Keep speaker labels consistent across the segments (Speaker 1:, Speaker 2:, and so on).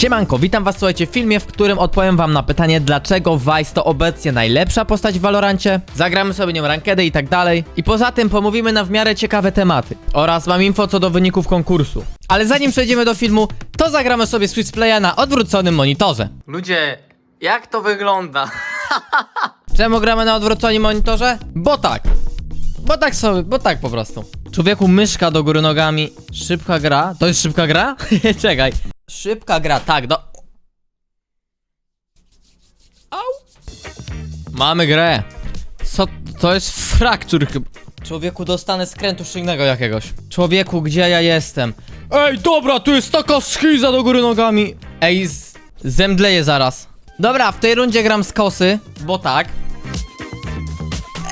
Speaker 1: Siemanko, witam was słuchajcie w filmie, w którym odpowiem wam na pytanie dlaczego Vice to obecnie najlepsza postać w Valorancie, zagramy sobie nią rankedę i tak dalej i poza tym pomówimy na w miarę ciekawe tematy oraz mam info co do wyników konkursu. Ale zanim przejdziemy do filmu, to zagramy sobie Switch Playa na odwróconym monitorze. Ludzie, jak to wygląda? Czemu gramy na odwróconym monitorze? Bo tak. Bo tak sobie, bo tak po prostu. Człowieku, myszka do góry nogami. Szybka gra? To jest szybka gra? Czekaj. Szybka gra, tak, do... Au. Mamy grę. Co? To jest fracture chyba. Człowieku, dostanę skrętu szyjnego jakiegoś. Człowieku, gdzie ja jestem? Ej, dobra, tu jest taka schiza do góry nogami. Ej, z... zemdleję zaraz. Dobra, w tej rundzie gram z kosy, bo tak.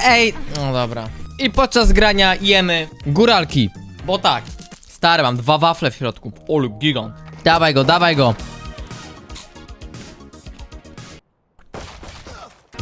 Speaker 1: Ej, no dobra. I podczas grania jemy góralki, bo tak. Stary, mam dwa wafle w środku. Olu, gigant. Dawaj go, dawaj go.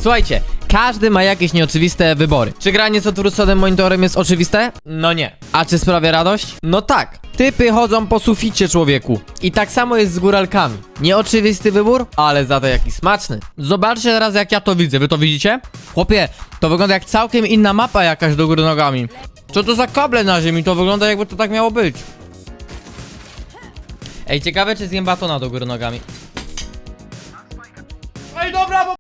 Speaker 1: Słuchajcie, każdy ma jakieś nieoczywiste wybory. Czy granie z odwróconym monitorem jest oczywiste? No nie. A czy sprawia radość? No tak. Typy chodzą po suficie człowieku. I tak samo jest z góralkami. Nieoczywisty wybór, ale za to jaki smaczny. Zobaczcie teraz jak ja to widzę. Wy to widzicie? Chłopie, to wygląda jak całkiem inna mapa jakaś do góry nogami. Co to za kable na ziemi? To wygląda jakby to tak miało być. Ej, ciekawe czy zjem batona do góry nogami. Ej, dobra, bo...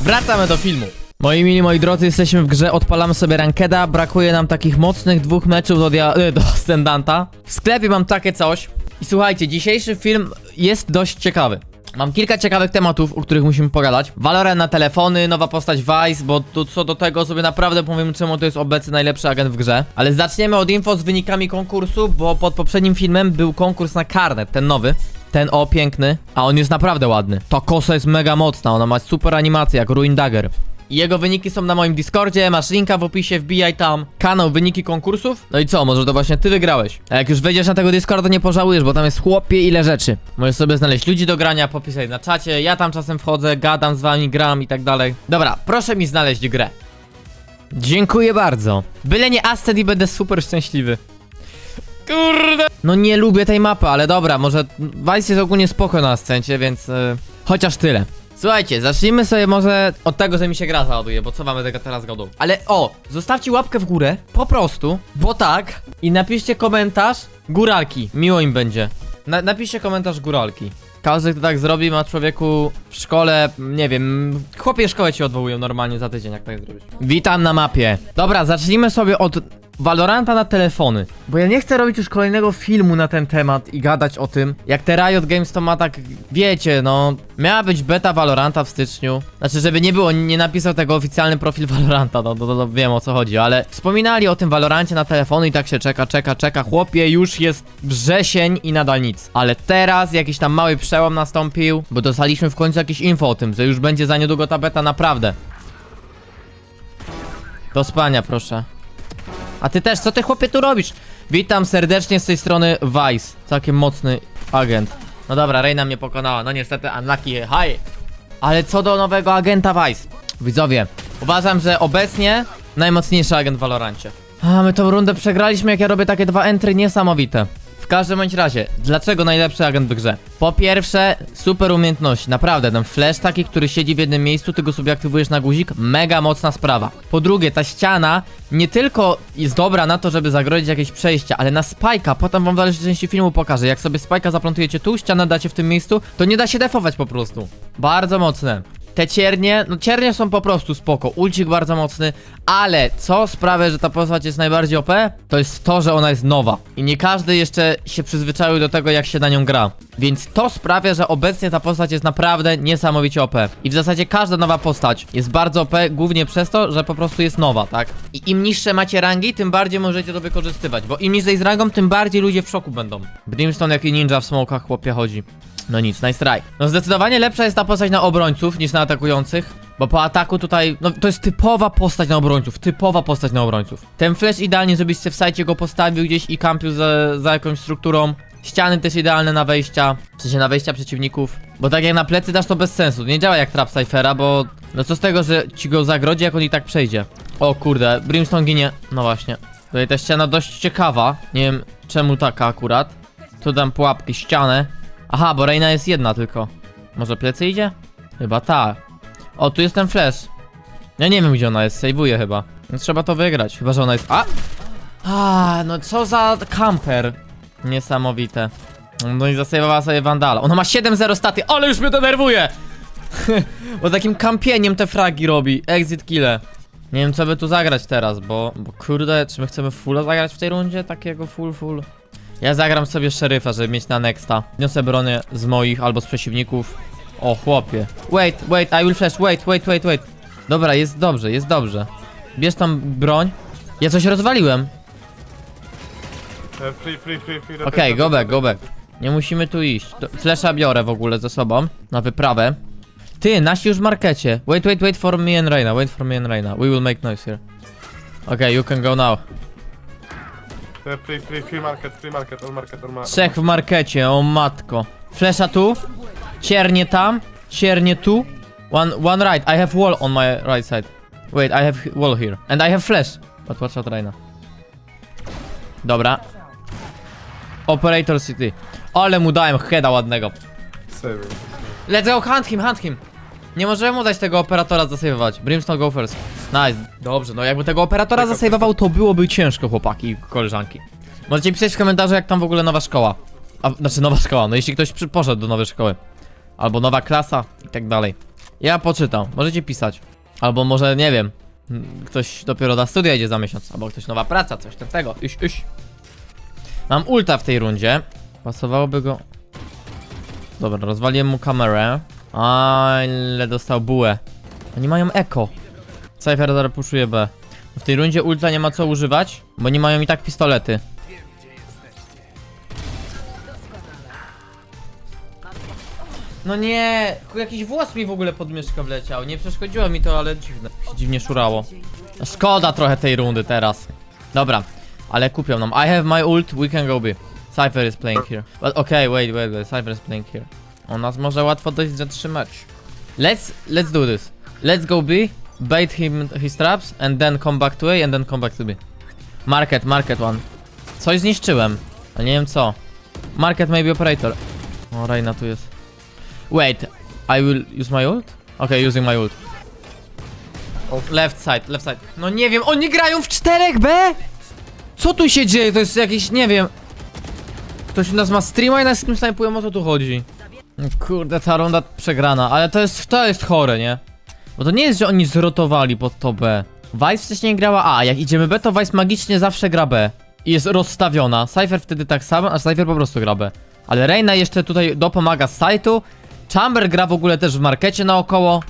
Speaker 1: Wracamy do filmu. Moi mili, moi drodzy, jesteśmy w grze, odpalamy sobie rankeda, brakuje nam takich mocnych dwóch meczów do, dia- y, do Stendanta. W sklepie mam takie coś. I słuchajcie, dzisiejszy film jest dość ciekawy. Mam kilka ciekawych tematów, o których musimy pogadać. Valorant na telefony, nowa postać Vice, bo tu co do tego sobie naprawdę powiem, czemu to jest obecny najlepszy agent w grze. Ale zaczniemy od info z wynikami konkursu, bo pod poprzednim filmem był konkurs na karnet, ten nowy. Ten o, piękny, a on jest naprawdę ładny. Ta kosa jest mega mocna, ona ma super animację, jak Ruin Dagger. Jego wyniki są na moim Discordzie, masz linka w opisie, wbijaj tam. Kanał wyniki konkursów. No i co, może to właśnie ty wygrałeś. A jak już wejdziesz na tego Discorda, nie pożałujesz, bo tam jest chłopie ile rzeczy. Możesz sobie znaleźć ludzi do grania, popisać na czacie, ja tam czasem wchodzę, gadam z wami, gram i tak dalej. Dobra, proszę mi znaleźć grę. Dziękuję bardzo. Byle nie Ascent i będę super szczęśliwy. Kurde. No nie lubię tej mapy, ale dobra, może Vice jest ogólnie spoko na Ascencie, więc yy, chociaż tyle. Słuchajcie, zacznijmy sobie może od tego, że mi się gra załaduje, bo co mamy tego teraz godą. Ale o, zostawcie łapkę w górę, po prostu, bo tak, i napiszcie komentarz góralki, miło im będzie. Na, napiszcie komentarz góralki. Każdy, kto tak zrobi, ma człowieku w szkole, nie wiem, chłopie szkołę ci odwołują normalnie za tydzień, jak tak zrobisz. Witam na mapie. Dobra, zacznijmy sobie od Valoranta na telefony. Bo ja nie chcę robić już kolejnego filmu na ten temat i gadać o tym. Jak te Riot Games to ma tak, wiecie, no. Miała być beta Valoranta w styczniu. Znaczy, żeby nie było, nie napisał tego oficjalny profil Valoranta, no, no, no, no wiem o co chodzi, ale wspominali o tym Valorancie na telefony i tak się czeka, czeka, czeka. Chłopie, już jest wrzesień i nadal nic. Ale teraz jakiś tam mały przełom nastąpił, bo dostaliśmy w końcu jakieś info o tym, że już będzie za niedługo ta beta naprawdę. Do spania, proszę. A ty też, co ty chłopie tu robisz? Witam serdecznie z tej strony Vice. Całkiem mocny agent. No dobra, Reina mnie pokonała. No niestety, unlucky, hi. Ale co do nowego agenta Vice. Widzowie, uważam, że obecnie najmocniejszy agent w Valorancie. A, my tą rundę przegraliśmy, jak ja robię takie dwa entry niesamowite. Każdym bądź razie, dlaczego najlepszy agent w grze? Po pierwsze, super umiejętności, naprawdę, ten flash taki, który siedzi w jednym miejscu, ty go sobie aktywujesz na guzik, mega mocna sprawa. Po drugie, ta ściana nie tylko jest dobra na to, żeby zagrodzić jakieś przejścia, ale na spajka, potem wam w dalszej części filmu pokażę, jak sobie spajka zaplantujecie tu, ścianę dacie w tym miejscu, to nie da się defować po prostu. Bardzo mocne. Te ciernie, no ciernie są po prostu spoko, ulcik bardzo mocny, ale co sprawia, że ta postać jest najbardziej OP? To jest to, że ona jest nowa i nie każdy jeszcze się przyzwyczaił do tego, jak się na nią gra. Więc to sprawia, że obecnie ta postać jest naprawdę niesamowicie OP. I w zasadzie każda nowa postać jest bardzo OP, głównie przez to, że po prostu jest nowa, tak? I im niższe macie rangi, tym bardziej możecie to wykorzystywać, bo im niżej z rangą, tym bardziej ludzie w szoku będą. Brimstone jak i ninja w smokach chłopie chodzi. No nic, nice try. No zdecydowanie lepsza jest ta postać na obrońców niż na atakujących. Bo po ataku tutaj, no to jest typowa postać na obrońców, typowa postać na obrońców. Ten flash idealnie, żebyś sobie w sajcie go postawił gdzieś i kampił za, za jakąś strukturą. Ściany też idealne na wejścia, w sensie na wejścia przeciwników. Bo tak jak na plecy dasz to bez sensu, nie działa jak trap Cyphera, bo no co z tego, że ci go zagrodzi, jak on i tak przejdzie. O kurde, Brimstone ginie, no właśnie. Tutaj ta ściana dość ciekawa, nie wiem czemu taka akurat. Tu dam pułapki, ścianę. Aha, bo Reina jest jedna tylko. Może plecy idzie? Chyba tak. O, tu jest ten flash. Ja nie wiem gdzie ona jest, sejwuje chyba. No, trzeba to wygrać, chyba że ona jest... A! A, no co za camper. Niesamowite. No i zasejwowała sobie Vandala. Ona ma 7-0 staty, ale już mnie denerwuje! bo takim kampieniem te fragi robi. Exit kille. Nie wiem co by tu zagrać teraz, bo, bo kurde, czy my chcemy fulla zagrać w tej rundzie? Takiego full full? Ja zagram sobie szeryfa, żeby mieć na nexta. Niosę bronię z moich albo z przeciwników. O chłopie. Wait, wait, I will flash, wait, wait, wait, wait. Dobra, jest dobrze, jest dobrze. Bierz tam broń. Ja coś rozwaliłem.
Speaker 2: E, Free, free, free, free.
Speaker 1: Okej, go back, go back. Nie musimy tu iść. To- Flesza biorę w ogóle ze sobą. Na wyprawę. Ty, nasi już w markecie. Wait, wait, wait for me and Reina. Wait for me and Reina. We will make noise here. Okay, you can go now.
Speaker 2: E, Free, free, free market, free market, all market, market.
Speaker 1: Trzech w markecie, o matko. Flesza tu. Ciernie tam. Ciernie tu. One, one right. I have wall on my right side. Wait, I have wall here. And I have flash. But watch out, Reina. Dobra. Operator City. Ale mu dałem heada ładnego.
Speaker 2: Saving.
Speaker 1: Let's go, hunt him, hunt him. Nie możemy mu dać tego operatora zasejwować. Brimstone go first. Nice. Dobrze, no jakby tego operatora zasejwował, to byłoby ciężko, chłopaki i koleżanki. Możecie pisać w komentarzu, jak tam w ogóle nowa szkoła. A, znaczy nowa szkoła, no jeśli ktoś przy, poszedł do nowej szkoły. Albo nowa klasa i tak dalej. Ja poczytam, możecie pisać. Albo może, nie wiem, ktoś dopiero na studia idzie za miesiąc. Albo ktoś nowa praca, coś takiego. Iś, iś. Mam ulta w tej rundzie. Pasowałoby go... Dobra, rozwaliłem mu kamerę. Ale dostał bułę. Oni mają eko. Cypher zaraz puszuje B. W tej rundzie ulta nie ma co używać, bo nie mają i tak pistolety. No nie, jakiś włos mi w ogóle pod myszkę wleciał. Nie przeszkodziło mi to, ale dziwne. Dziwnie szurało. Szkoda trochę tej rundy teraz. Dobra, ale kupią nam. I have my ult, we can go B. Cypher is playing here. But okay, wait, wait, wait. Cypher is playing here. On nas może łatwo dość zatrzymać. Let's let's do this. Let's go B, bait him his traps and then come back to A and then come back to B. Market, market one. Coś zniszczyłem, ale nie wiem co. Market maybe operator. O, Reina tu jest. Wait, I will use my ult? Okay, using my ult. Left side, left side. No nie wiem, oni grają w 4B? Co tu się dzieje? To jest jakiś, nie wiem. Ktoś u nas ma streama i nas tym snajpują, o co tu chodzi? Kurde, ta runda przegrana, ale to jest, to jest chore, nie? Bo to nie jest, że oni zrotowali pod to B. Vice wcześniej grała A, jak idziemy B, to Vice magicznie zawsze gra B. I jest rozstawiona. Cypher wtedy tak samo, a Cypher po prostu gra B. Ale Reina jeszcze tutaj dopomaga z sajtu. Chamber gra w ogóle też w markecie naokoło.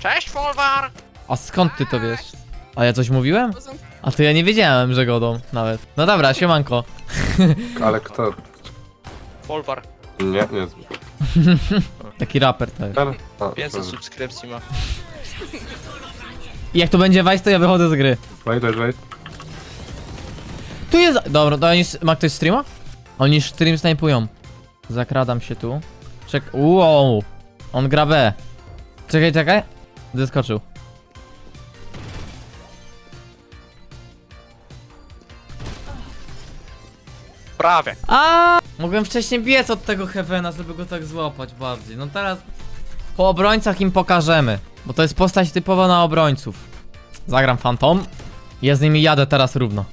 Speaker 3: Cześć, Folwar!
Speaker 1: A skąd ty to wiesz? A ja coś mówiłem? A to ja nie wiedziałem, że godą nawet. No dobra, siemanko.
Speaker 2: Ale kto?
Speaker 3: Folwar,
Speaker 2: Nie, nie jest.
Speaker 1: Taki raper to jest.
Speaker 2: Ten? A,
Speaker 3: 500
Speaker 2: ten.
Speaker 3: subskrypcji ma.
Speaker 1: I jak to będzie Vice, to ja wychodzę z gry.
Speaker 2: Wait, wait, wait.
Speaker 1: Tu jest... Dobra, to oni... s- Ma ktoś streama? Oni stream snajpują. Zakradam się tu. Czek... Wow. On gra B. Czekaj, czekaj. Zeskoczył.
Speaker 3: Prawie.
Speaker 1: A! Mogłem wcześniej biec od tego Heavena, żeby go tak złapać bardziej. No teraz... Po obrońcach im pokażemy. Bo to jest postać typowa na obrońców. Zagram Phantom. Ja z nimi jadę teraz równo.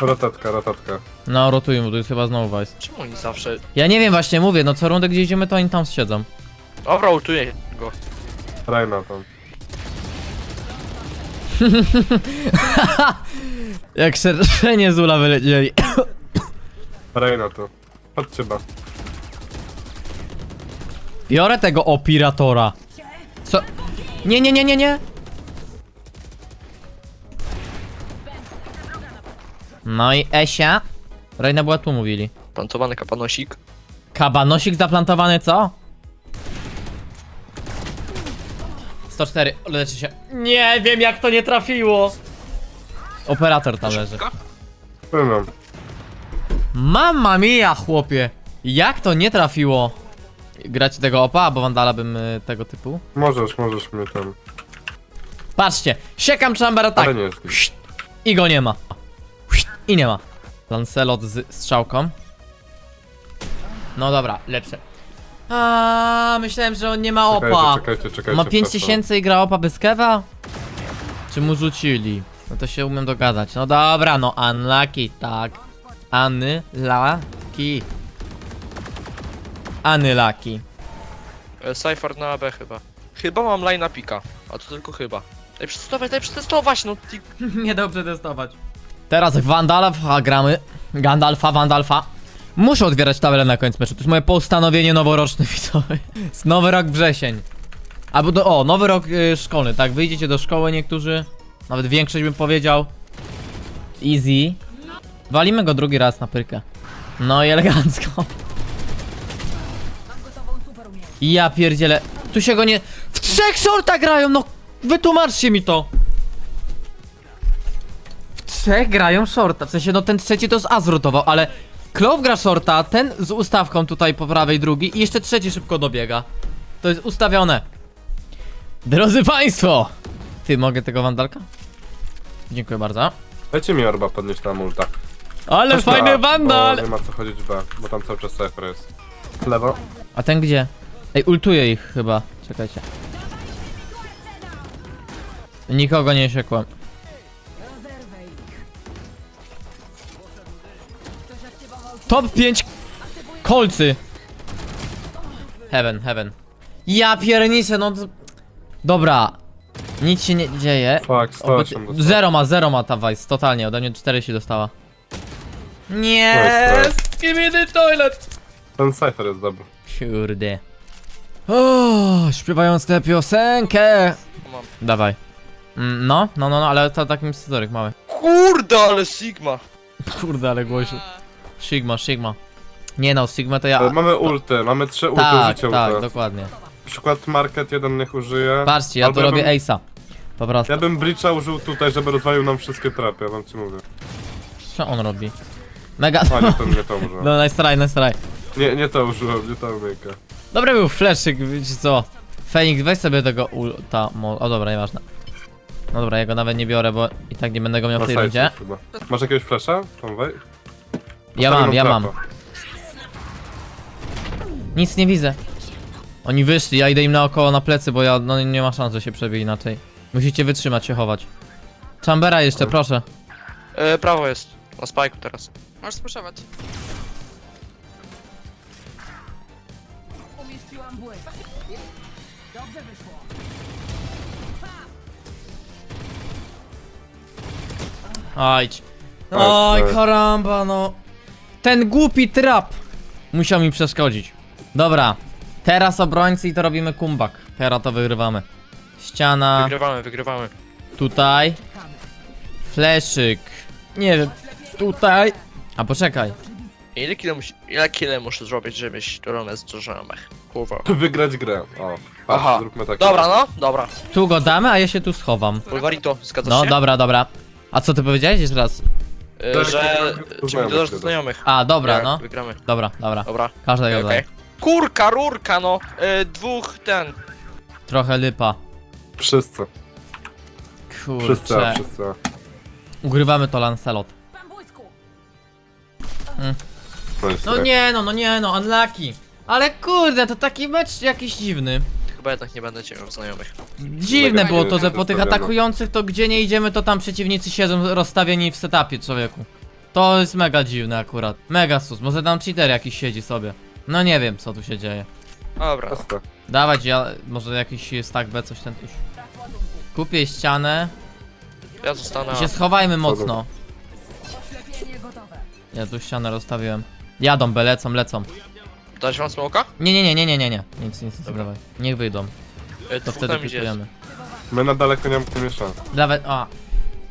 Speaker 2: Rotatka, rotatka.
Speaker 1: No, rotuję, bo to jest chyba znowu Vice.
Speaker 3: Czemu oni zawsze...
Speaker 1: Ja nie wiem, właśnie mówię, no co rundę gdzie idziemy, to oni tam siedzą.
Speaker 3: Dobra, ultuję go.
Speaker 2: Rajna tam.
Speaker 1: Jak szerszenie z ula wylecieli.
Speaker 2: Rajna tu. Chodźcie ba.
Speaker 1: Biorę tego operatora. Co? Nie, nie, nie, nie, nie. No i Esia. Rejna była tu, mówili.
Speaker 3: Plantowany kapanosik.
Speaker 1: Kabanosik zaplantowany, co? 104, leczy się. Nie wiem, jak to nie trafiło. Operator tam leży.
Speaker 2: Pełną.
Speaker 1: Mamma mia, chłopie! Jak to nie trafiło? Grać tego opa, bo Wandala bym y, tego typu.
Speaker 2: Możesz, możesz mnie tam.
Speaker 1: Patrzcie, siekam Chambera tak.
Speaker 2: Ale nie jest.
Speaker 1: Szt, I go nie ma. Szt, I nie ma. Lancelot z strzałką. No dobra, lepsze. A, myślałem, że on nie ma opa.
Speaker 2: Czekajcie, czekajcie, czekajcie.
Speaker 1: Ma 5
Speaker 2: przepraszam.
Speaker 1: tysięcy i gra opa bez kewa? Czy mu rzucili? No to się umiem dogadać. No dobra, no unlucky, tak. Unlucky. Unlucky.
Speaker 3: E, Cypher na B chyba. Chyba mam line na pika. A to tylko chyba. Daj przetestować, daj przetestować, no ty...
Speaker 1: Nie dał przetestować. Teraz Vandalfa gramy. Gandalfa, Vandalfa. Muszę otwierać tabelę na koniec meczu. To jest moje postanowienie noworoczne, widzowie. Jest nowy rok wrzesień. Albo do, o, nowy rok y, szkolny, tak? Wyjdziecie do szkoły niektórzy. Nawet większość bym powiedział. Easy. Walimy go drugi raz na pyrkę. No i elegancko. Ja pierdzielę. Tu się go nie... W trzech shortach grają, no! Wytłumaczcie mi to! trzech grają shorta. W sensie, no ten trzeci to z A ale Clove gra shorta, ten z ustawką tutaj po prawej drugi i jeszcze trzeci szybko dobiega. To jest ustawione. Drodzy Państwo! Ty, mogę tego wandalka? Dziękuję bardzo.
Speaker 2: Dajcie mi orba podnieść na multa.
Speaker 1: Ale
Speaker 2: Chodź na
Speaker 1: fajny
Speaker 2: A,
Speaker 1: wandal!
Speaker 2: Bo nie ma co chodzić B, bo tam cały czas cypher jest. Lewo.
Speaker 1: A ten gdzie? Ej, ultuję ich chyba. Czekajcie. Nikogo nie siekłem. Top 5 kolcy. Heaven, heaven. Ja pierniczę, no. d- Dobra. Nic się nie dzieje.
Speaker 2: Fuck,
Speaker 1: Oby-
Speaker 2: 108 dostał.
Speaker 1: Zero ma, zero ma ta Vice, totalnie, ode mnie 4 się dostała. Nie, give me the toilet.
Speaker 2: Ten cypher jest dobry.
Speaker 1: Kurde. O, śpiewając tę piosenkę.
Speaker 3: Mam.
Speaker 1: Dawaj. Mm, No, no, no, no, ale to takim scyzoryk mały.
Speaker 3: Kurde, ale Sigma!
Speaker 1: Kurde, ale głośno. Sigma, Sigma. Nie no, Sigma to ja...
Speaker 2: E, Mamy ulty, mamy trzy ulty,
Speaker 1: Tak, tak,
Speaker 2: ulta.
Speaker 1: dokładnie.
Speaker 2: Przykład market jeden niech użyje.
Speaker 1: Patrzcie, ja
Speaker 2: Albo
Speaker 1: tu robię
Speaker 2: bym,
Speaker 1: Ace'a. Po prostu.
Speaker 2: Ja bym Breacha użył tutaj, żeby rozwalił nam wszystkie trapy, ja wam ci mówię.
Speaker 1: Co on robi? Mega...
Speaker 2: A nie, to nie to użyłem.
Speaker 1: No, nice try, nice try.
Speaker 2: Nie, nie to użyłem, nie to umiejka.
Speaker 1: Dobry był fleszyk, wiecie co? Fenix, weź sobie tego ulta... Mo o dobra, nieważne. No dobra, ja go nawet nie biorę, bo i tak nie będę go miał w tej rundzie.
Speaker 2: chyba. Masz jakiegoś flasha? Tam wej?
Speaker 1: Ja mam, ja mam. Nic nie widzę. Oni wyszli, ja idę im naokoło na plecy, bo ja, no nie ma szans, że się przebiję inaczej. Musicie wytrzymać się chować. Chambera jeszcze, proszę.
Speaker 3: E, prawo jest. Na spajku teraz.
Speaker 4: Możesz spuszować.
Speaker 5: Umieściłam błysk. Dobrze wyszło.
Speaker 1: Ajdź.
Speaker 2: Oj,
Speaker 1: Oj,
Speaker 2: oj.
Speaker 1: karamba, no. Ten głupi trap musiał mi przeszkodzić. Dobra, teraz obrońcy i to robimy kumbak. Teraz to wygrywamy. Ściana,
Speaker 3: Wygrywamy, wygrywamy.
Speaker 1: tutaj. Fleszyk. Nie wiem, tutaj. A poczekaj.
Speaker 3: Ile kile, musi, ile kile muszę zrobić, żebyś do Rome zdążyłem? Kurwa.
Speaker 2: Wygrać grę. O,
Speaker 3: Aha.
Speaker 2: zróbmy tak.
Speaker 3: Dobra, no, dobra.
Speaker 1: Tu go damy, a ja się tu schowam.
Speaker 3: Bulwarito, zgadzasz
Speaker 1: No,
Speaker 3: się?
Speaker 1: dobra, dobra. A co ty powiedziałeś jeszcze raz?
Speaker 2: Tak,
Speaker 3: że...
Speaker 2: tak,
Speaker 3: Czy mi dodasz do znajomych?
Speaker 1: A, dobra,
Speaker 3: Jak
Speaker 1: no.
Speaker 3: Wygramy.
Speaker 1: Dobra, dobra.
Speaker 3: Dobra.
Speaker 1: Każdego
Speaker 3: Okej.
Speaker 1: daję.
Speaker 3: Kurka, rurka, no. E, dwóch, ten.
Speaker 1: Trochę lipa.
Speaker 2: Wszyscy. Wszyscy,
Speaker 1: Kurczę.
Speaker 2: wszyscy.
Speaker 1: Ugrywamy to Lancelot.
Speaker 2: No, jest
Speaker 1: No
Speaker 2: tak.
Speaker 1: nie no, no nie no, unlucky. Ale kurde, to taki mecz jakiś dziwny.
Speaker 3: Chyba jednak nie będę cię miał znajomych.
Speaker 1: Dziwne
Speaker 2: Mega
Speaker 1: było to, że po tych atakujących to gdzie nie idziemy, to tam przeciwnicy siedzą rozstawieni w setupie, człowieku. To jest mega dziwne akurat. Mega sus, może tam cheater jakiś siedzi sobie. No nie wiem co tu się dzieje.
Speaker 3: Dobra.
Speaker 2: Proste.
Speaker 1: Dawać ja, może jakiś stack B, coś ten tuż. Kupię ścianę
Speaker 3: Ja zostanę.
Speaker 1: i się schowajmy mocno. Ja tu ścianę rozstawiłem. Jadą B, lecą, lecą.
Speaker 3: Dać wam smoka?
Speaker 1: Nie, nie, nie, nie, nie, nie, nie. Nic, nic, nic, dawaj. Niech wyjdą,
Speaker 3: E,
Speaker 1: to wtedy pikujemy.
Speaker 2: My na daleko nie mamy szans.
Speaker 1: Dawaj, a.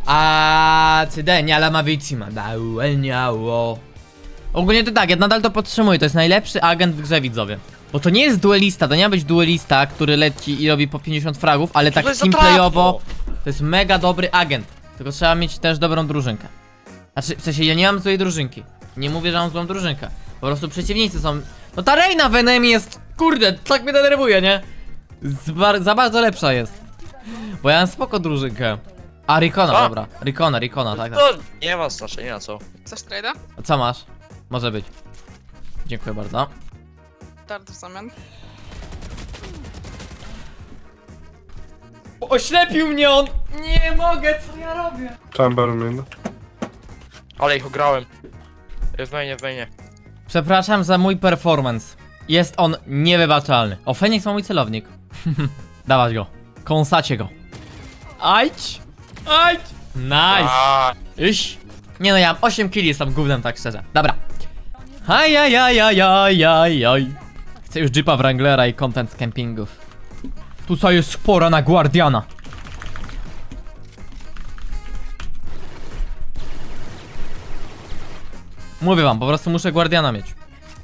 Speaker 1: A cydenia la mavicima, daueniało. Ogólnie to tak, ja nadal to podtrzymuję, to jest najlepszy agent w grze widzowie. Bo to nie jest duelista, to nie ma być duelista, który leci i robi po 50 fragów, ale tak
Speaker 3: to jest za
Speaker 1: teamplayowo
Speaker 3: trapno?
Speaker 1: to jest mega dobry agent. Tylko trzeba mieć też dobrą drużynkę. Znaczy, w sensie ja nie mam złej drużynki. Nie mówię, że mam złą drużynkę. Po prostu przeciwnicy są... No ta Reina w enemy jest, kurde, tak mnie denerwuje, nie? Zbar za bardzo lepsza jest. Bo ja mam spoko drużynkę. A, Rikona,
Speaker 3: A.
Speaker 1: dobra. Rikona, Rikona, tak, tak.
Speaker 3: No, nie ma znaczenia, co?
Speaker 4: Chcesz trade'a?
Speaker 1: A co masz? Może być. Dziękuję bardzo.
Speaker 4: Dart w zamian.
Speaker 1: Oślepił mnie on! Nie mogę, co ja robię?
Speaker 2: Chamberlain.
Speaker 3: Ale ich ograłem. W mainie, w mainie.
Speaker 1: Przepraszam za mój performance. Jest on niewybaczalny. O, Feniks ma mój celownik. Dawać go. Kąsacie go. Ajdź! Ajdź! Nice!
Speaker 3: A,
Speaker 1: Iś! Nie no, ja mam 8 killi, jestem gównem, tak szczerze. Dobra. Ajajajajajajaj. Chcę już jeepa Wranglera i content z campingów. Tutaj jest spora na Guardiana. Mówię wam, po prostu muszę Guardiana mieć.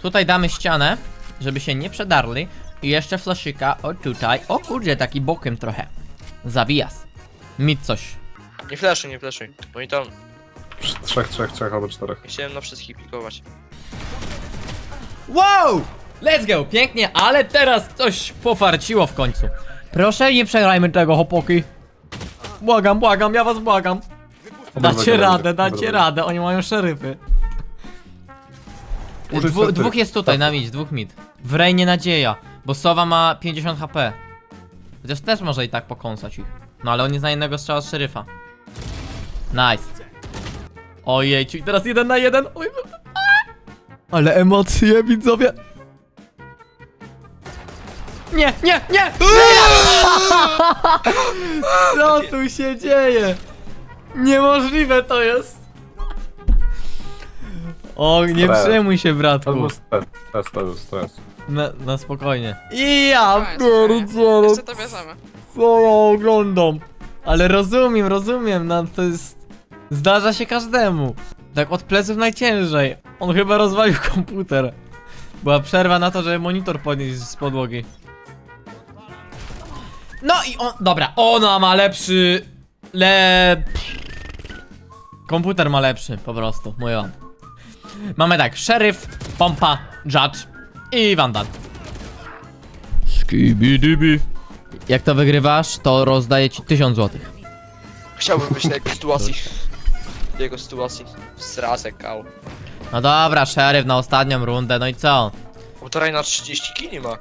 Speaker 1: Tutaj damy ścianę, żeby się nie przedarli. I jeszcze flaszyka, o tutaj. O kurde, taki bokiem trochę. Zawijas. Mit coś.
Speaker 3: nie flashuj, nie flashuj. Oni tam,
Speaker 2: Trzech, trzech, trzech albo czterech.
Speaker 3: chciałem na wszystkich pikować.
Speaker 1: Wow! Let's go! Pięknie, ale teraz coś pofarciło w końcu. Proszę, nie przegrajmy tego, hopoki. Błagam, błagam, ja was błagam. Dacie radę, dacie radę, oni mają szeryfy.
Speaker 2: Użyj
Speaker 1: Dwu, dwóch jest tutaj, na mid, dwóch mid. W Rejnie nadzieja, bo Sowa ma 50 HP. Chociaż też może i tak pokąsać ich. No ale on nie zna jednego strzała z szeryfa. Nice. Ojej, teraz jeden na jeden. Oj, ale emocje, widzowie. Nie, nie, nie! Co tu się dzieje? Niemożliwe to jest. O, nie
Speaker 2: Stres.
Speaker 1: przejmuj się,
Speaker 2: To
Speaker 1: bratku.
Speaker 2: był stres, stres, to był stres.
Speaker 1: Na, na spokojnie. I ja pierdzielę,
Speaker 4: Jeszcze to bierzemy.
Speaker 1: co ja oglądam. Ale rozumiem, rozumiem, no to jest... Zdarza się każdemu. Tak od pleców najciężej. On chyba rozwalił komputer. Była przerwa na to, żeby monitor podnieść z podłogi. No i on... Dobra, ona ma lepszy... Le... Komputer ma lepszy, po prostu, mówię wam. Mamy tak, szeryf, pompa, judge i vandal. Skibidibi. Jak to wygrywasz, to rozdaję ci 1000 złotych.
Speaker 3: Chciałbym być na jego sytuacji. W jego sytuacji. Srazek, kał.
Speaker 1: No dobra, szeryf na ostatnią rundę, no i co?
Speaker 3: Półtorej na 30 kili ma.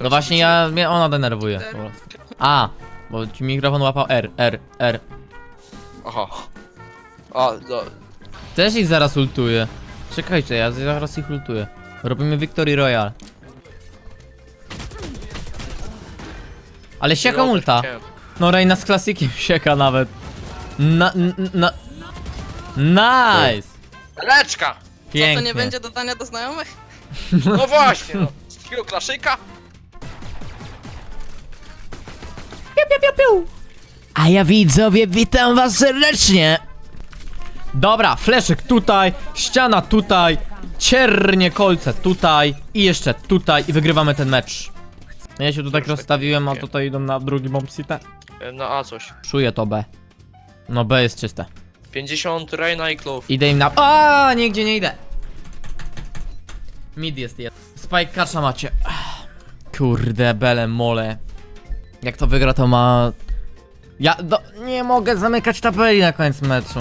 Speaker 1: No właśnie ja, mnie ona denerwuje. po prostu. A, bo ci mikrofon łapał R, R, R.
Speaker 3: Aha. A, no.
Speaker 1: Też ich zaraz ultuję. Czekajcie, ja zaraz ich ultuję. Robimy Victory Royale. Ale sieka ulta.
Speaker 3: Chciałem.
Speaker 1: No Reina z klasykiem sieka nawet. Na, na... Nice!
Speaker 3: Leczka!
Speaker 4: Co
Speaker 1: Pięknie.
Speaker 4: to nie będzie dodania do znajomych?
Speaker 3: No właśnie, no. Z takiego klaszyka?
Speaker 1: A ja widzowie, witam was serdecznie! Dobra, fleszek tutaj, ściana tutaj, ciernie kolce tutaj i jeszcze tutaj i wygrywamy ten mecz. Ja się tu tak rozstawiłem, a tutaj idą na drugi bomb site.
Speaker 3: Na A coś.
Speaker 1: Czuję to B. No B jest czyste.
Speaker 3: 50 Reina i Clove.
Speaker 1: Idę im na... A, nigdzie nie idę. Mid jest jeden. Spike kasza macie. Kurde, bele mole. Jak to wygra, to ma... Ja do... nie mogę zamykać tabeli na koniec meczu.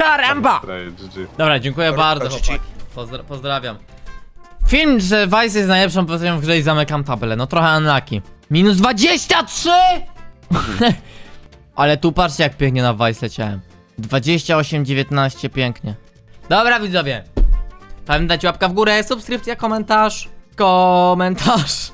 Speaker 1: Karamba!
Speaker 2: GG.
Speaker 1: Dobra, dziękuję
Speaker 3: Dobra,
Speaker 1: bardzo, chłopaki. Pozdra pozdrawiam. Film, że Vice jest najlepszą pozycją w grze i zamykam tabelę. No trochę unlucky. Minus 23! Ale tu patrzcie jak pięknie na Vice leciałem. 28-19, pięknie. Dobra widzowie. Pamiętajcie łapka w górę, subskrypcja, komentarz. Komentarz.